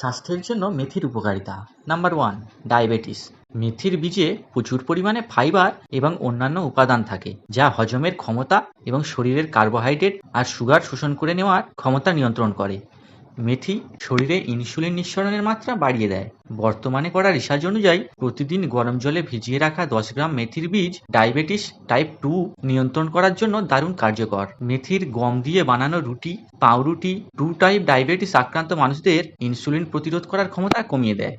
স্বাস্থ্যের জন্য মেথির উপকারিতা। নাম্বার ওয়ান ডায়াবেটিস মেথির বীজে প্রচুর পরিমাণে ফাইবার এবং অন্যান্য উপাদান থাকে, যা হজমের ক্ষমতা এবং শরীরের কার্বোহাইড্রেট আর সুগার শোষণ করে নেওয়ার ক্ষমতা নিয়ন্ত্রণ করে। মেথি শরীরে ইনসুলিন নিঃসরণের মাত্রা বাড়িয়ে দেয়। বর্তমানে করা রিসার্চ অনুযায়ী প্রতিদিন গরম জলে ভিজিয়ে রাখা দশ গ্রাম মেথির বীজ ডায়াবেটিস টাইপ টু নিয়ন্ত্রণ করার জন্য দারুণ কার্যকর। মেথির গম দিয়ে বানানো রুটি, পাউরুটি, টু টাইপ ডায়াবেটিস আক্রান্ত মানুষদের ইনসুলিন প্রতিরোধ করার ক্ষমতা কমিয়ে দেয়।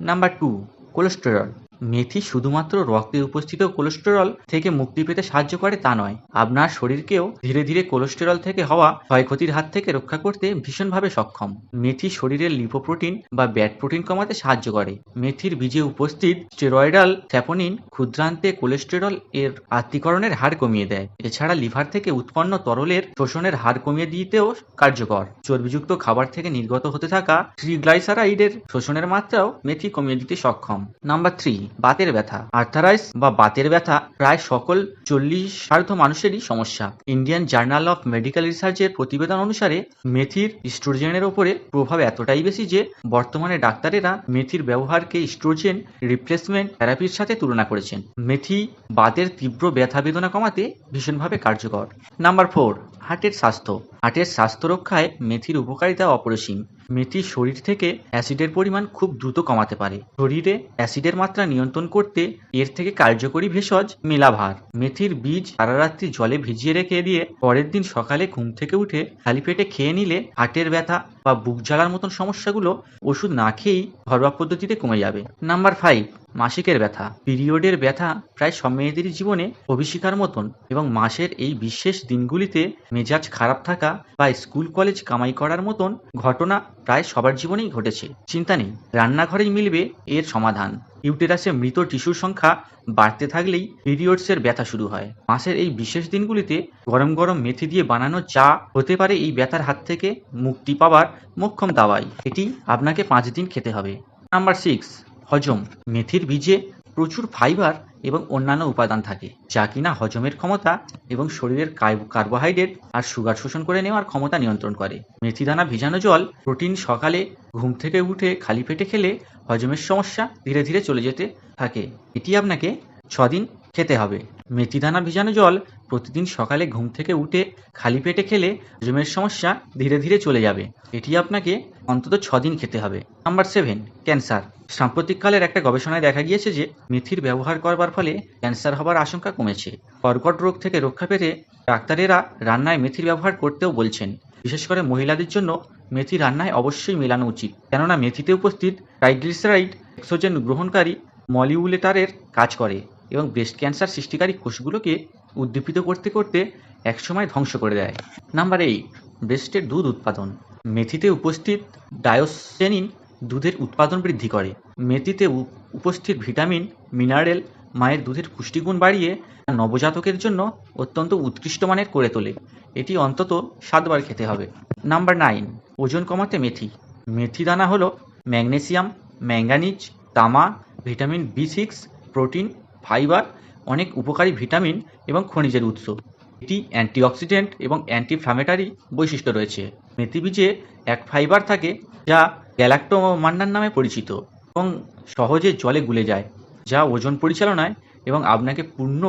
Number two, cholesterol. মেথি শুধুমাত্র রক্তে উপস্থিত কোলেস্টেরল থেকে মুক্তি পেতে সাহায্য করে তা নয়। আপনার শরীরকেও ধীরে ধীরে কোলেস্টেরল থেকে হওয়া ক্ষয়ক্ষতির হাত থেকে রক্ষা করতে ভীষণভাবে সক্ষম। মেথি শরীরের লিপোপ্রোটিন বা ব্যাড প্রোটিন কমাতে সাহায্য করে। মেথির বীজে উপস্থিত স্টেরয়েডাল স্যাপোনিন ক্ষুদ্রান্তে কোলেস্টেরল এর আত্মীকরণের হার কমিয়ে দেয়। এছাড়া লিভার থেকে উৎপন্ন তরলের শোষণের হার কমিয়ে দিতেও কার্যকর। চর্বিযুক্ত খাবার থেকে নির্গত হতে থাকা ট্রিগ্লাইসারাইডের শোষণের মাত্রাও মেথি কমিয়ে দিতে সক্ষম। নাম্বার থ্রি বাতের ব্যথা আর্থারাইস বা বাতের ব্যথা প্রায় সকল চল্লিশ সার্ধ মানুষেরই সমস্যা। ইন্ডিয়ান জার্নাল অফ মেডিকেল রিসার্চের প্রতিবেদন অনুসারে, মেথির স্ট্রোজেনের ওপরে প্রভাব এতটাই বেশি যে, বর্তমানে ডাক্তারেরা মেথির ব্যবহারকে ইস্ট্রোজেন রিপ্লেসমেন্ট থেরাপির সাথে তুলনা করেছেন। মেথি বাতের তীব্র ব্যথা বেদনা কমাতে ভীষণভাবে কার্যকর। নাম্বার ফোর হার্টের স্বাস্থ্য। হার্টের স্বাস্থ্য রক্ষায় মেথির উপকারিতা অপরিসীম। মেথি শরীর থেকে অ্যাসিডের পরিমাণ খুব দ্রুত কমাতে পারে। শরীরে অ্যাসিডের মাত্রা নিয়ন্ত্রণ করতে এর থেকে কার্যকরী ভেষজ মেলাভার। মেথির বীজ সারারাত্রি জলে ভিজিয়ে রেখে দিয়ে পরের দিন সকালে ঘুম থেকে উঠে খালি পেটে খেয়ে নিলে হাটের ব্যথা বা বুক জ্বালার মতন সমস্যাগুলো ওষুধ না খেয়েই ঘরোয়া পদ্ধতিতে কমে যাবে। নাম্বার ফাইভ মাসিকের ব্যথা। পিরিয়ডের ব্যথা প্রায় সব মেয়েদেরই জীবনে অভিশিকার মতন এবং মাসের এই বিশেষ দিনগুলিতে মেজাজ খারাপ থাকা বা স্কুল কলেজ কামাই করার মতন ঘটনা প্রায় সবার জীবনেই ঘটেছে। চিন্তা নেই, রান্নাঘরেই মিলবে, এর সমাধান। ইউটেরাসে মৃত টিস্যুর সংখ্যা বাড়তে থাকলেই পিরিয়ডসের ব্যথা শুরু হয়। মাসের এই বিশেষ দিনগুলিতে গরম গরম মেথি দিয়ে বানানো চা হতে পারে এই ব্যথার হাত থেকে মুক্তি পাওয়ার মোক্ষম দাওয়াই। এটি আপনাকে পাঁচ দিন খেতে হবে। নাম্বার সিক্স, হজম। মেথির বীজে প্রচুর ফাইবার এবং অন্যান্য উপাদান থাকে, যা কিনা হজমের ক্ষমতা এবং শরীরের কার্বোহাইড্রেট আর সুগার শোষণ করে নেওয়ার ক্ষমতা নিয়ন্ত্রণ করে। মেথি দানা ভিজানো জল প্রোটিন সকালে ঘুম থেকে উঠে খালি পেটে খেলে হজমের সমস্যা ধীরে ধীরে চলে যেতে থাকে। এটি আপনাকে ছদিন খেতে হবে। মেথি দানা ভিজানো জল প্রতিদিন সকালে ঘুম থেকে উঠে খালি পেটে খেলে হজমের সমস্যা ধীরে ধীরে চলে যাবে। এটি আপনাকে অন্তত ছদিন খেতে হবে। Number seven, cancer. সাম্প্রতিককালের একটা গবেষণায় দেখা গিয়েছে যে মেথির ব্যবহার করবার ফলে ক্যান্সার হবার আশঙ্কা কমেছে। কর্কট রোগ থেকে রক্ষা পেতে ডাক্তারেরা রান্নায় মেথির ব্যবহার করতেও বলছেন। বিশেষ করে মহিলাদের জন্য মেথি রান্নায় অবশ্যই মেলানো উচিত। কেননা মেথিতে উপস্থিত ট্রাইগ্লিসারাইড এক্সোজেন গ্রহণকারী মলিউলেটারের কাজ করে এবং ব্রেস্ট ক্যান্সার সৃষ্টিকারী কোষগুলোকে উদ্দীপিত করতে করতে একসময় ধ্বংস করে দেয়। নাম্বার এইট ব্রেস্টের দুধ উৎপাদন। মেথিতে উপস্থিত ডায়োসেনিন দুধের উৎপাদন বৃদ্ধি করে। মেথিতে উপস্থিত ভিটামিন, মিনারেল মায়ের দুধের পুষ্টিগুণ বাড়িয়ে নবজাতকের জন্য অত্যন্ত উৎকৃষ্ট মানের করে তোলে। এটি অন্তত সাতবার খেতে হবে। নাম্বার নাইন, ওজন কমাতে মেথি। মেথি দানা হলো ম্যাগনেসিয়াম, ম্যাঙ্গানিজ, তামা, vitamin B six, protein, fibre, অনেক উপকারী ভিটামিন এবং খনিজের উৎস। এটি অ্যান্টিঅক্সিডেন্ট এবং অ্যান্টিফ্লামেটারি বৈশিষ্ট্য রয়েছে। মেথি বীজে এক ফাইবার থাকে যা গ্যালাক্টোমান্নার নামে পরিচিত এবং সহজে জলে গুলে যায়। যা ওজন পরিচালনায় এবং আপনাকে পূর্ণ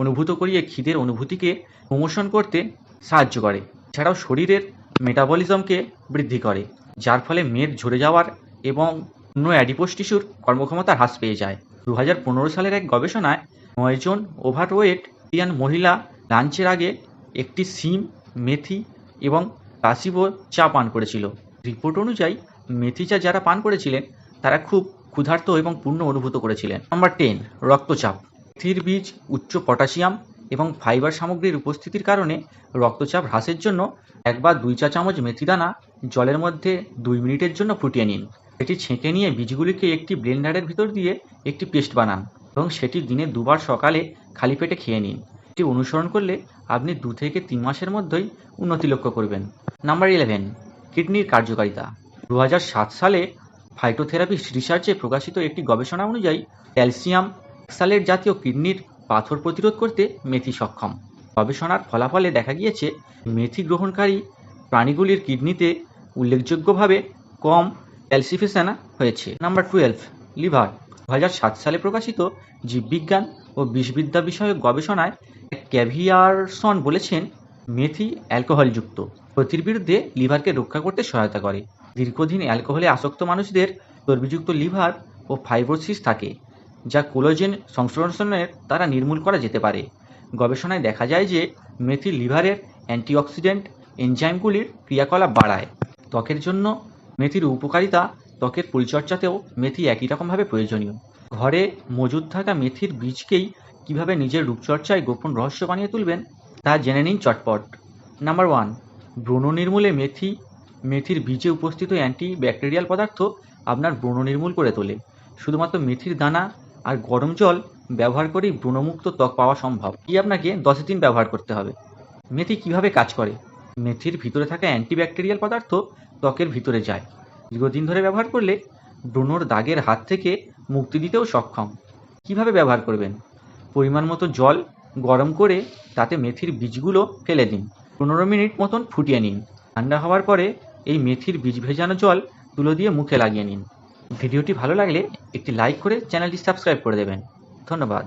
অনুভূত করিয়ে খিদের অনুভূতিকে প্রমোশন করতে সাহায্য করে। এছাড়াও শরীরের মেটাবলিজমকে বৃদ্ধি করে, যার ফলে মেদ ঝরে যাওয়ার এবং অন্য অ্যাডিপোস টিস্যুর কর্মক্ষমতা হ্রাস পেয়ে যায়। দু হাজার পনেরো সালের এক গবেষণায় নয়জন ওভারওয়েট ইন্ডিয়ান মহিলা লাঞ্চের আগে একটি সিম, মেথি এবং প্লাসিবো চা পান করেছিল। রিপোর্ট অনুযায়ী, মেথি চা যারা পান করেছিলেন, তারা খুব ক্ষুধার্ত এবং পূর্ণ অনুভূত করেছিলেন। নাম্বার টেন রক্তচাপ। মেথির বীজ, উচ্চ পটাশিয়াম এবং ফাইবার সামগ্রীর উপস্থিতির কারণে রক্তচাপ হ্রাসের জন্য এক বা দুই চা চামচ মেথি দানা জলের মধ্যে দুই মিনিটের জন্য ফুটিয়ে নিন। এটি ছেঁকে নিয়ে বীজগুলিকে একটি ব্লেন্ডারের ভিতর দিয়ে একটি পেস্ট বানান এবং সেটি দিনে দুবার সকালে খালি পেটে খেয়ে নিন। এটি অনুসরণ করলে আপনি দু থেকে তিন মাসের মধ্যেই উন্নতি লক্ষ্য করবেন। নাম্বার ইলেভেন কিডনির কার্যকারিতা। দু সালে ফাইটোথেরাপিস্ট রিসার্চে প্রকাশিত একটি গবেষণা অনুযায়ী, ক্যালসিয়াম অক্সালেট জাতীয় কিডনির পাথর প্রতিরোধ করতে মেথি সক্ষম। গবেষণার ফলাফলে দেখা গিয়েছে, মেথি গ্রহণকারী প্রাণীগুলির কিডনিতে উল্লেখযোগ্যভাবে কম ক্যালসিফিকেশন হয়েছে। Number twelve liver. দু সালে প্রকাশিত জীববিজ্ঞান ও বিষবিদ্যা বিষয়ক গবেষণায় ক্যাভিয়ারসন বলেছেন, মেথি অ্যালকোহলযুক্ত। ক্ষতির বিরুদ্ধে লিভারকে রক্ষা করতে সহায়তা করে। দীর্ঘদিন অ্যালকোহলে আসক্ত মানুষদের চর্বিযুক্ত লিভার ও ফাইব্রোসিস থাকে, যা কোলোজেন সংশ্লেষণের দ্বারা নির্মূল করা যেতে পারে। গবেষণায় দেখা যায় যে মেথি লিভারের অ্যান্টিঅক্সিডেন্ট এনজাইমগুলির ক্রিয়াকলাপ বাড়ায়। ত্বকের জন্য মেথির উপকারিতা ত্বকের পরিচর্যাতেও মেথি একই রকমভাবে প্রয়োজনীয়। ঘরে মজুদ থাকা মেথির বীজকেই কীভাবে নিজের রূপচর্চায় গোপন রহস্য বানিয়ে তুলবেন, তা জেনে নিন চটপট। নাম্বার ওয়ান ব্রণ নির্মূলে মেথি মেথির বীজে উপস্থিত অ্যান্টি ব্যাকটেরিয়াল পদার্থ আপনার ব্রণ নির্মূল করে তোলে। শুধুমাত্র মেথির দানা আর গরম জল ব্যবহার করেই ব্রণমুক্ত ত্বক পাওয়া সম্ভব। এই আপনাকে দশ দিন ব্যবহার করতে হবে? মেথি কীভাবে কাজ করে? মেথির ভিতরে থাকা অ্যান্টিব্যাকটেরিয়াল পদার্থ ত্বকের ভিতরে যায়। দীর্ঘদিন ধরে ব্যবহার করলে ব্রণর দাগের হাত থেকে মুক্তি দিতেও সক্ষম। কীভাবে ব্যবহার করবেন? পরিমাণ মতো জল গরম করে তাতে মেথির বীজগুলো ফেলে দিন। পনেরো মিনিট মতন ফুটিয়ে নিন। ঠান্ডা হওয়ার পরে এই মেথির বীজ ভেজানো জল তুলো দিয়ে মুখে লাগিয়ে নিন। ভিডিওটি ভালো লাগলে একটি লাইক করে চ্যানেলটি সাবস্ক্রাইব করে দেবেন। ধন্যবাদ।